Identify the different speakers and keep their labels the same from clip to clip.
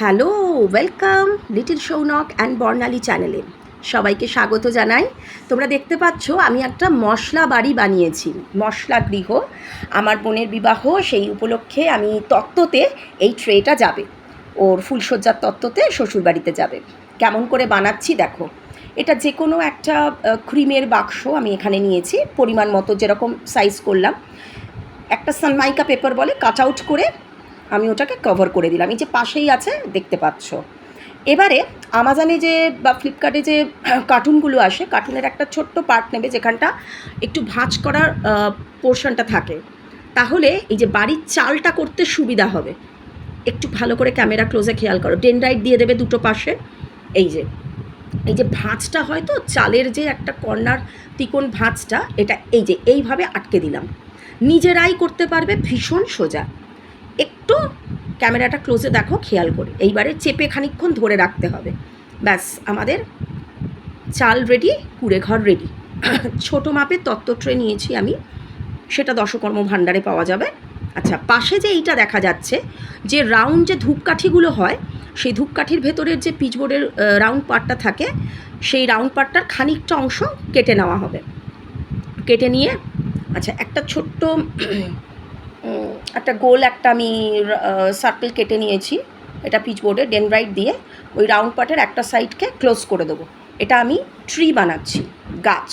Speaker 1: Hello welcome little Sounak and Barnali চ্যানেলে সবাইকে স্বাগত জানাই। তোমরা দেখতে পাচ্ছ, আমি একটা মশলা বাড়ি বানিয়েছি। মশলা গৃহ, আমার বোনের বিবাহ, সেই উপলক্ষে আমি তত্ত্বতে এই ট্রেটা যাবে। ওর ফুলসজ্জার তত্ত্বতে শ্বশুরবাড়িতে যাবে। কেমন করে বানাচ্ছি দেখো। এটা যে কোনো একটা ক্রিমের বাক্স আমি এখানে নিয়েছি। পরিমাণ মতো যেরকম সাইজ করলাম। একটা সানমাইকা পেপার বলে কাট আউট করে আমি ওটাকে কভার করে দিলাম। এই যে পাশেই আছে, দেখতে পাচ্ছ। এবারে আমাজনে যে বা ফ্লিপকার্টে যে কার্টুনগুলো আসে, কার্টুনের একটা ছোট্ট পার্ট নেবে যেখানটা একটু ভাঁজ করার পোর্শনটা থাকে। তাহলে এই যে বাড়ির চালটা করতে সুবিধা হবে। একটু ভালো করে ক্যামেরা ক্লোজে খেয়াল করো। ডেনড্রাইট দিয়ে দেবে দুটো পাশে। এই যে এই যে ভাঁজটা হয়তো চালের যে একটা কর্নার তিকোন ভাঁজটা, এটা এই যে, এইভাবে আটকে দিলাম। নিজেরাই করতে পারবে ভীষণ সোজা। একটু ক্যামেরাটা ক্লোজে দেখো, খেয়াল করে। এইবারে চেপে খানিকক্ষণ ধরে রাখতে হবে। ব্যাস, আমাদের চাল রেডি কুড়ে ঘর রেডি ছোট মাপের তত্ত্ব ট্রে নিয়েছি আমি। সেটা দশকর্ম ভাণ্ডারে পাওয়া যাবে। আচ্ছা পাশে যে এইটা দেখা যাচ্ছে, যে রাউন্ড যে ধূপকাঠিগুলো হয়, সেই ধূপকাঠির ভেতরের যে পিচবোর্ডের রাউন্ড পার্টটা থাকে, সেই রাউন্ড পার্টটার খানিকটা অংশ কেটে নেওয়া হবে। কেটে নিয়ে আচ্ছা একটা ছোট্ট একটা গোল একটা আমি সার্কেল কেটে নিয়েছি, এটা পিচবোর্ডে ডেনব্রাইট দিয়ে ওই রাউন্ড পার্টের একটা সাইডকে ক্লোজ করে দেবো। এটা আমি ট্রি বানাচ্ছি, গাছ।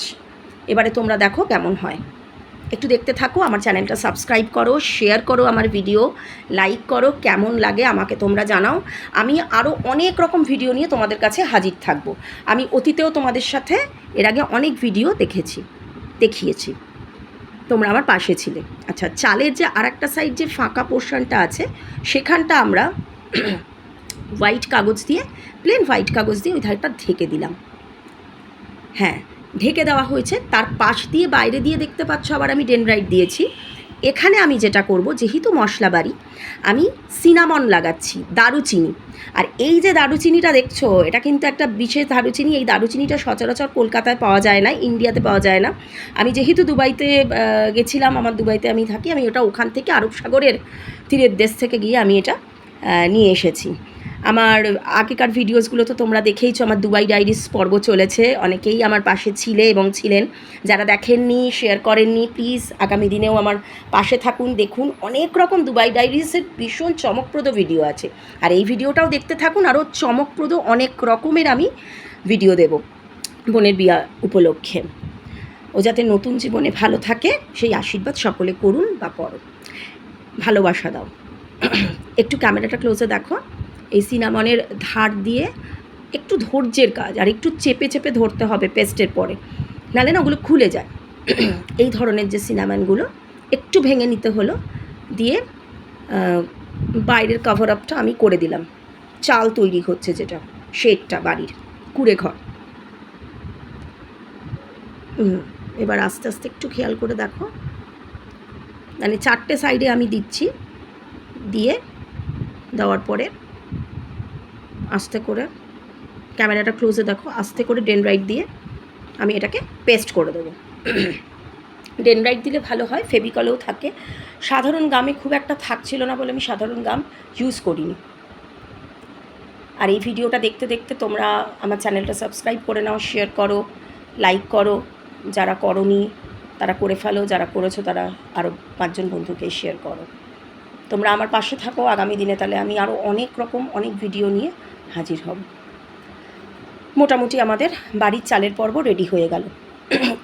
Speaker 1: এবারে তোমরা দেখো কেমন হয়। একটু দেখতে থাকো, আমার চ্যানেলটা সাবস্ক্রাইব করো শেয়ার করো আমার ভিডিও লাইক করো, কেমন লাগে আমাকে তোমরা জানাও। আমি আরও অনেক রকম ভিডিও নিয়ে তোমাদের কাছে হাজির থাকব। আমি অতীতেও তোমাদের সাথে, এর আগে অনেক ভিডিও দেখেছি, দেখিয়েছি। তোমরা আমার পাশে ছিলে। আচ্ছা চালের যে আর একটা সাইড যে ফাঁকা পোর্শনটা আছে, সেখানটা আমরা হোয়াইট কাগজ দিয়ে প্লেন হোয়াইট কাগজ দিয়ে ওই ধারটা ঢেকে দিলাম। হ্যাঁ ঢেকে দেওয়া হয়েছে। তার পাশ দিয়ে বাইরে দিয়ে দেখতে পাচ্ছ, আবার আমি ডেনরাইট দিয়েছি। এখানে আমি যেটা করব, যেহেতু মশলা বাড়ি, আমি সিনামন লাগাচ্ছি, দারুচিনি। আর এই যে দারুচিনিটা দেখছ, এটা কিন্তু একটা বিশেষ দারুচিনি, এই দারুচিনিটা সচরাচর কলকাতায় পাওয়া যায় না, ইন্ডিয়াতে পাওয়া যায় না। আমি যেহেতু দুবাইতে গেছিলাম, আমার দুবাইতে আমি থাকি, আমি ওটা ওখান থেকে আরব সাগরের তীরের দেশ থেকে গিয়ে আমি এটা নিয়ে এসেছি। আমার আগেকার ভিডিওসগুলো তো তোমরা দেখেইছো, আমার দুবাই ডায়েরিস পর্ব চলেছে। অনেকেই আমার পাশে ছিলে এবং ছিলেন। যারা দেখেননি শেয়ার করেননি প্লিজ আগামী দিনেও আমার পাশে থাকুন, দেখুন। অনেক রকম দুবাই ডায়েরিসের ভীষণ চমকপ্রদ ভিডিও আছে। আর এই ভিডিওটাও দেখতে থাকুন, আরও চমকপ্রদ অনেক রকমের আমি ভিডিও দেব বোনের বিয়া উপলক্ষে। ও যাতে নতুন জীবনে ভালো থাকে, সেই আশীর্বাদ সকলে করুন বা করো ভালোবাসা দাও। একটু ক্যামেরাটা ক্লোজে দেখো। এই সিনামনের ধার দিয়ে একটু ধৈর্যের কাজ আর একটু চেপে চেপে ধরতে হবে পেস্টের পরে। নাহলে না ওগুলো খুলে যায়। এই ধরনের যে সিনামনগুলো একটু ভেঙে নিতে হলো, দিয়ে বাইরের কভার আপটা আমি করে দিলাম। চাল তৈরি হচ্ছে যেটা, শেডটা, বাড়ির, কুড়ে ঘর। এবার আস্তে আস্তে একটু খেয়াল করে দেখো। মানে চারটে সাইডে আমি দিচ্ছি, দিয়ে দেওয়ার পরে আস্তে করে ক্যামেরাটা ক্লোজে দেখো, আস্তে করে ডেনরাইট দিয়ে আমি এটাকে পেস্ট করে দেবো। ডেনরাইট দিলে ভালো হয় ফেবিকলেও থাকে। সাধারণ গামে খুব একটা থাকছিল না বলে আমি সাধারণ গাম ইউজ করিনি। আর এই ভিডিওটা দেখতে দেখতে তোমরা আমার চ্যানেলটা সাবস্ক্রাইব করে নাও শেয়ার করো লাইক করো। যারা করনি, তারা করে ফেলো, যারা করেছ তারা আরও পাঁচজন বন্ধুকে শেয়ার করো। তোমরা আমার পাশে থাকো, আগামী দিনে তাহলে আমি আরও অনেক রকম, অনেক ভিডিও নিয়ে হাজির হব। মোটামুটি আমাদের বাড়ির চালের পর্ব রেডি হয়ে গেল।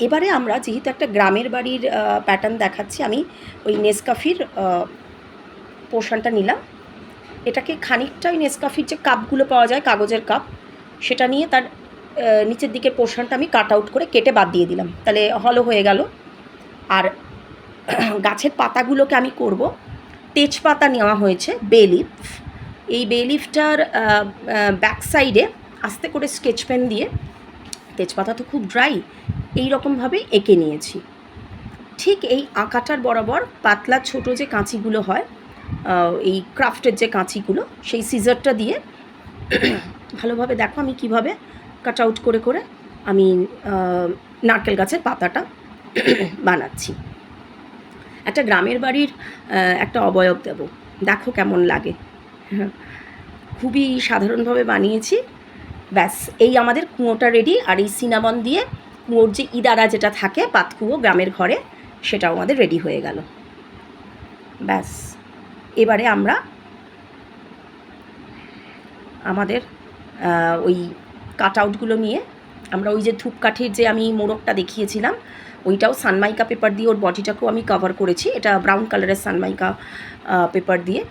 Speaker 1: এবারে আমরা যেহেতু একটা গ্রামের বাড়ির প্যাটার্ন দেখাচ্ছি, আমি ওই নেসকাফির পোর্শনটা নিলাম। এটাকে খানিকটা ওই নেসকাফির যে কাপগুলো পাওয়া যায়, কাগজের কাপ সেটা নিয়ে তার নিচের দিকের পোর্শনটা আমি কাট আউট করে কেটে বাদ দিয়ে দিলাম। তাহলে হলো হয়ে গেল। আর গাছের পাতাগুলোকে আমি করব। তেজপাতা নেওয়া হয়েছে বে লিফ এই বেলিফটার ব্যাক সাইডে আস্তে করে স্কেচ পেন দিয়ে তেজপাতা তো খুব ড্রাই এই রকমভাবে এঁকে নিয়েছি। ঠিক এই আঁকাটার বরাবর পাতলা ছোট যে কাঁচিগুলো হয় এই ক্রাফটের যে কাঁচিগুলো, সেই সিজারটা দিয়ে ভালোভাবে দেখো আমি কীভাবে কাট আউট করে করে আমি নারকেল গাছের পাতাটা বানাচ্ছি। একটা গ্রামের বাড়ির একটা অবয়ব দেব, দেখো কেমন লাগে। খুবই সাধারণভাবে বানিয়েছি। ব্যাস, এই আমাদের কুঁয়োটা রেডি আর এই সিনামন দিয়ে কুঁয়োর যে ইদারা যেটা থাকে, পাতকুয়ো গ্রামের ঘরে, সেটাও আমাদের রেডি হয়ে গেল। ব্যাস, এবারে আমরা আমাদের ওই কাট আউটগুলো নিয়ে আমরা ওই যে ধূপকাঠির যে আমি মোড়কটা দেখিয়েছিলাম, ওইটাও সানমাইকা পেপার দিয়ে ওর বডিটাকেও আমি কভার করেছি। এটা ব্রাউন কালারের সানমাইকা পেপার দিয়ে।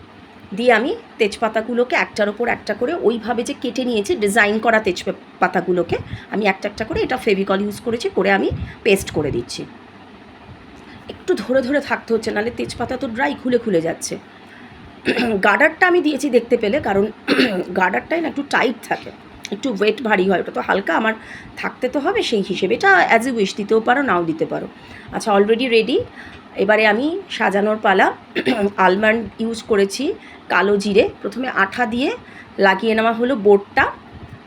Speaker 1: দিয়ে আমি তেজপাতাগুলোকে একটার ওপর একটা করে ওইভাবে যে কেটে নিয়েছি ডিজাইন করা তেজপাতাগুলোকে, আমি একটা একটা করে এটা ফেভিকল ইউজ করেছি, করে আমি পেস্ট করে দিচ্ছি। একটু ধরে ধরে থাকতে হচ্ছে, নাহলে তেজপাতা তো ড্রাই খুলে খুলে যাচ্ছে। গার্ডারটা আমি দিয়েছি দেখতে পেলে, কারণ গার্ডারটাই না একটু টাইট থাকে, একটু ওয়েট ভারী হয়, ওটা তো হালকা, আমার থাকতে তো হবে, সেই হিসেবে এটা অ্যাজ এ উইশ দিতেও পারো, নাও দিতে পারো। আচ্ছা অলরেডি রেডি এবারে আমি সাজানোর পালা আলমন্ড ইউজ করেছি কালো জিরে। প্রথমে আঠা দিয়ে লাগিয়ে নেওয়া হলো বোর্ডটা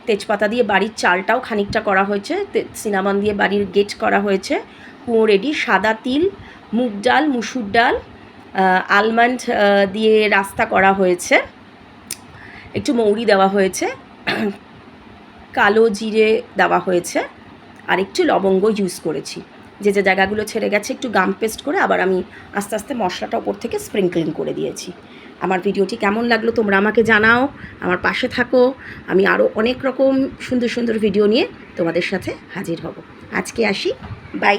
Speaker 1: তেজপাতা দিয়ে বাড়ির চালটাও খানিকটা করা হয়েছে। সিনামন দিয়ে বাড়ির গেট করা হয়েছে। কুঁয়ো রেডি সাদা তিল, মুগ ডাল, মুসুর ডাল আলমন্ড দিয়ে রাস্তা করা হয়েছে। একটু মৌরি দেওয়া হয়েছে। কালো জিরে দেওয়া হয়েছে। আর একটু লবঙ্গ ইউজ করেছি। যে যে জায়গাগুলো ছেড়ে গেছে, একটু গাম পেস্ট করে আবার আমি আস্তে আস্তে মশলাটা ওপর থেকে স্প্রিঙ্কলিং করে দিয়েছি। আমার ভিডিওটি কেমন লাগল তোমরা আমাকে জানাও, আমার পাশে থাকো। আমি আরও অনেক রকম সুন্দর সুন্দর ভিডিও নিয়ে তোমাদের সাথে হাজির হব। আজকে আসি বাই